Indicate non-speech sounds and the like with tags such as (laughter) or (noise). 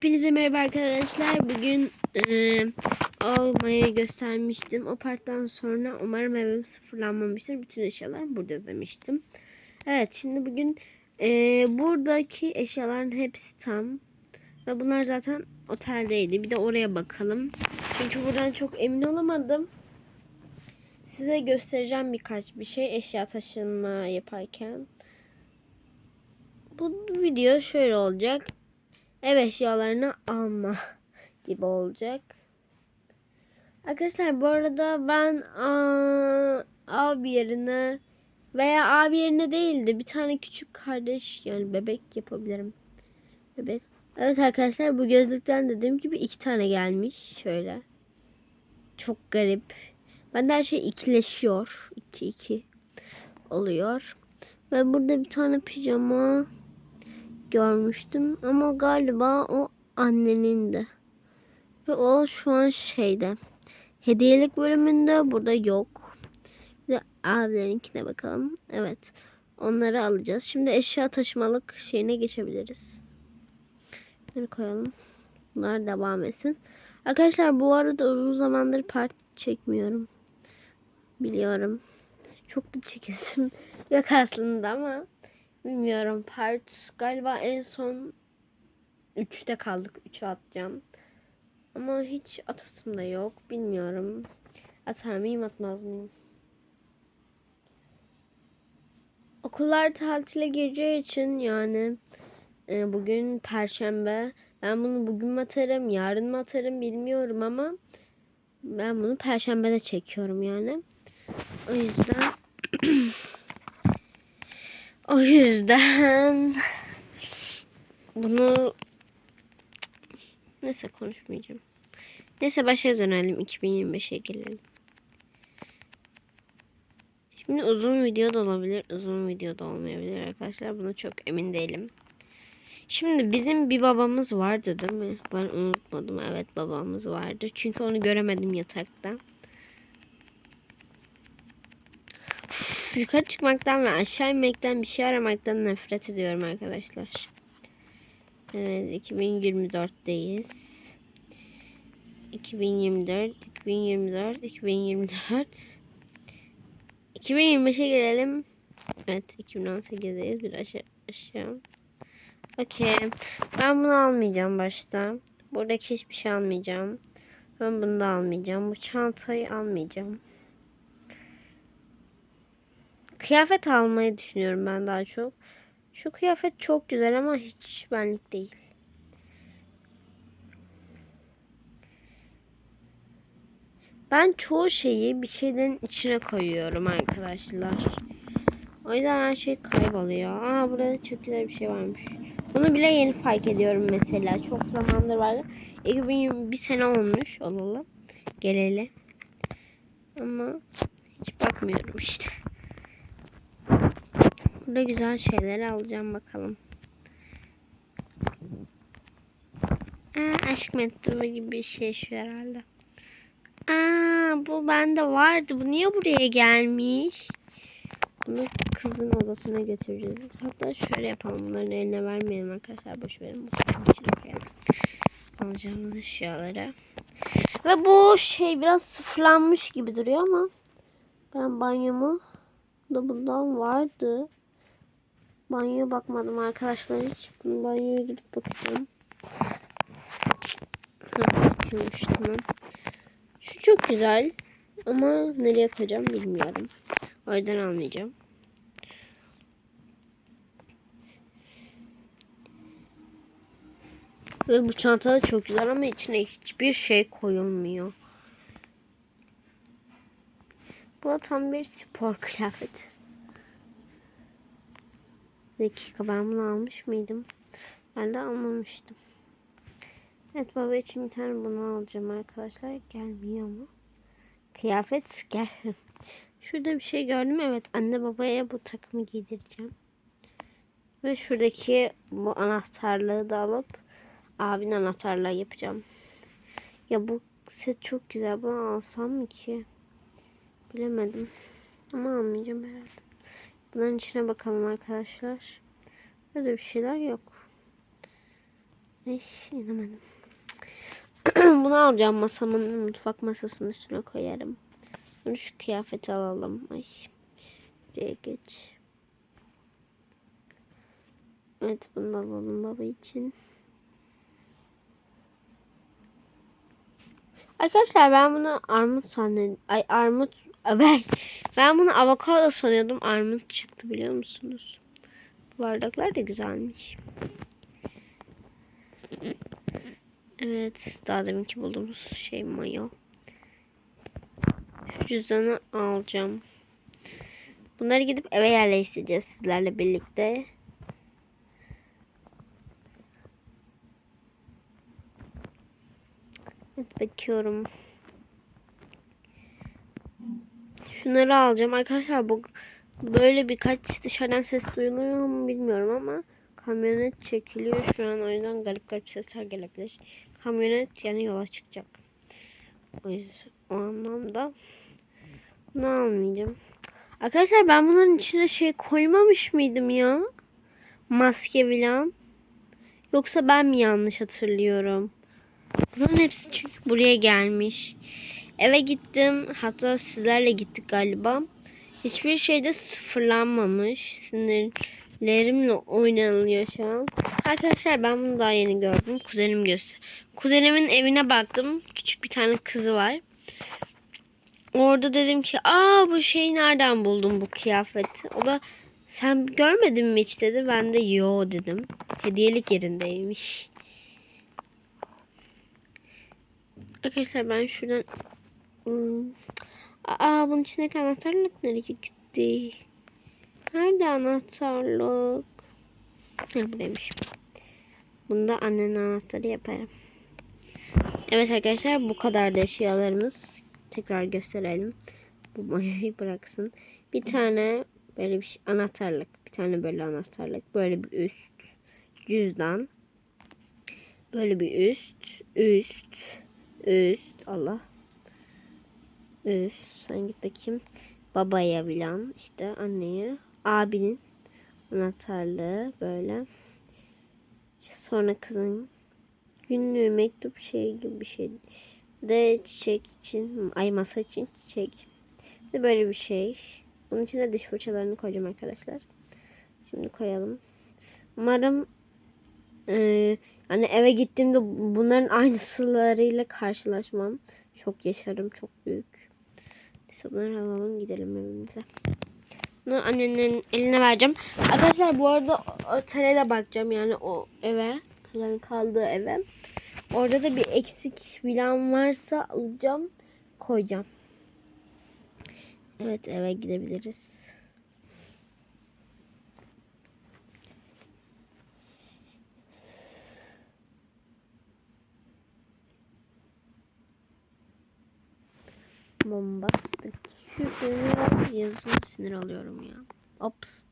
Hepinize merhaba arkadaşlar. Bugün e, almayı göstermiştim. O parttan sonra umarım evim sıfırlanmamıştır. Bütün eşyalar burada demiştim. Evet şimdi bugün e, buradaki eşyaların hepsi tam. Ve bunlar zaten oteldeydi. Bir de oraya bakalım. Çünkü buradan çok emin olamadım. Size göstereceğim birkaç bir şey eşya taşınma yaparken. Bu video şöyle olacak ev eşyalarını alma (laughs) gibi olacak. Arkadaşlar bu arada ben aa, abi yerine veya abi yerine değil de bir tane küçük kardeş yani bebek yapabilirim. Bebek. Evet arkadaşlar bu gözlükten dediğim gibi iki tane gelmiş. Şöyle. Çok garip. Bende her şey ikileşiyor. İki iki oluyor. Ve burada bir tane pijama görmüştüm ama galiba o annenin. Ve o şu an şeyde. Hediyelik bölümünde burada yok. Bir de abilerinkine bakalım. Evet. Onları alacağız. Şimdi eşya taşımalık şeyine geçebiliriz. Bunu koyalım. Bunlar devam etsin. Arkadaşlar bu arada uzun zamandır part çekmiyorum. Biliyorum. Çok da çekesim (laughs) yok aslında ama Bilmiyorum part galiba en son 3'te kaldık. 3'e atacağım. Ama hiç atasım da yok. Bilmiyorum. Atar mıyım atmaz mıyım? Okullar tatile gireceği için yani e, bugün perşembe. Ben bunu bugün mü atarım, yarın mı atarım bilmiyorum ama ben bunu perşembede çekiyorum yani. O yüzden (clears throat) O yüzden bunu neyse konuşmayacağım. Neyse başa dönelim 2025'e gelelim. Şimdi uzun video da olabilir, uzun video da olmayabilir arkadaşlar. Buna çok emin değilim. Şimdi bizim bir babamız vardı değil mi? Ben unutmadım. Evet babamız vardı. Çünkü onu göremedim yatakta. Yukarı çıkmaktan ve aşağı inmekten bir şey aramaktan nefret ediyorum arkadaşlar. Evet 2024'teyiz. 2024, 2024, 2024. 2025'e gelelim. Evet 2018'deyiz bir aşağı. aşağı. Okey. Ben bunu almayacağım başta. Buradaki hiçbir şey almayacağım. Ben bunu da almayacağım. Bu çantayı almayacağım. Kıyafet almayı düşünüyorum ben daha çok. Şu kıyafet çok güzel ama hiç benlik değil. Ben çoğu şeyi bir şeyden içine koyuyorum arkadaşlar. O yüzden her şey kayboluyor. Aa burada çok güzel bir şey varmış. Bunu bile yeni fark ediyorum mesela. Çok zamandır vardı. 2021 sene olmuş olalı. Geleli. Ama hiç bakmıyorum işte. Burada güzel şeyler alacağım bakalım. Aa, aşk mektubu gibi bir şey şu herhalde. Aa, bu bende vardı. Bu niye buraya gelmiş? Bunu kızın odasına götüreceğiz. Hatta şöyle yapalım. Bunların eline vermeyelim arkadaşlar. Boş verin. Alacağımız eşyaları. Ve bu şey biraz sıfırlanmış gibi duruyor ama ben banyomu da bundan vardı. Banyoya bakmadım arkadaşlar hiç. Banyoya gidip bakacağım. Tamam. Şu çok güzel. Ama nereye koyacağım bilmiyorum. O yüzden almayacağım. Ve bu çanta da çok güzel ama içine hiçbir şey koyulmuyor. Bu da tam bir spor kıyafeti dakika ben bunu almış mıydım? Ben de almamıştım. Evet baba için bir tane bunu alacağım arkadaşlar. Gelmiyor mu? Kıyafet gel. (laughs) Şurada bir şey gördüm. Evet anne babaya bu takımı giydireceğim. Ve şuradaki bu anahtarlığı da alıp abinin anahtarlığı yapacağım. Ya bu set çok güzel. Bunu alsam mı ki? Bilemedim. Ama almayacağım herhalde. Bunların içine bakalım arkadaşlar. Böyle bir şeyler yok. Ay, inemedim. (clears throat) Bunu alacağım masamın mutfak masasının üstüne koyarım. Bunu şu kıyafeti alalım. Ay. Buraya geç. Evet bunu alalım baba için. Arkadaşlar ben bunu armut sanıyordum. Ay armut. (laughs) Evet. Ben bunu avokado sanıyordum. Armut çıktı biliyor musunuz? Bu bardaklar da güzelmiş. Evet. Daha deminki bulduğumuz şey mayo. Şu cüzdanı alacağım. Bunları gidip eve yerleştireceğiz sizlerle birlikte. Bakıyorum. Şunları alacağım. Arkadaşlar bu böyle birkaç dışarıdan ses duyuluyor mu bilmiyorum ama kamyonet çekiliyor şu an o yüzden garip garip sesler gelebilir. Kamyonet yani yola çıkacak. O yüzden o anlamda bunu almayacağım. Arkadaşlar ben bunların içine şey koymamış mıydım ya? Maske falan. Yoksa ben mi yanlış hatırlıyorum? Bunların hepsi çünkü buraya gelmiş. Eve gittim. Hatta sizlerle gittik galiba. Hiçbir şeyde sıfırlanmamış. Sinirlerimle oynanılıyor şu an. Arkadaşlar ben bunu daha yeni gördüm. Kuzenim göster. Kuzenimin evine baktım. Küçük bir tane kızı var. Orada dedim ki aa bu şeyi nereden buldun bu kıyafeti? O da sen görmedin mi hiç dedi. Ben de yo dedim. Hediyelik yerindeymiş. Arkadaşlar ben şuradan Hmm. Aa bunun içindeki anahtarlık nereye gitti? Nerede anahtarlık? Ha buradaymış. Bunda annenin anahtarı yaparım. Evet arkadaşlar bu kadar da eşyalarımız. Tekrar gösterelim. Bu mayayı bıraksın. Bir tane böyle bir şey, anahtarlık. Bir tane böyle anahtarlık. Böyle bir üst. Cüzdan. Böyle bir üst. Üst. Üst. Allah. Üst. Sen git bakayım. Babaya bilen işte anneye. Abinin anahtarlığı böyle. Sonra kızın günlüğü mektup şey gibi bir şey. De çiçek için, ay masa için çiçek. De böyle bir şey. Bunun içine diş fırçalarını koyacağım arkadaşlar. Şimdi koyalım. Umarım e, hani eve gittiğimde bunların aynısılarıyla karşılaşmam. Çok yaşarım, çok büyük. Neyse bunları alalım gidelim evimize. Bunu annenin eline vereceğim. Arkadaşlar bu arada otele de bakacağım yani o eve. Kızların kaldığı eve. Orada da bir eksik bilen varsa alacağım. Koyacağım. Evet eve gidebiliriz. Bombastik. Şu yazın sinir alıyorum ya. Ops.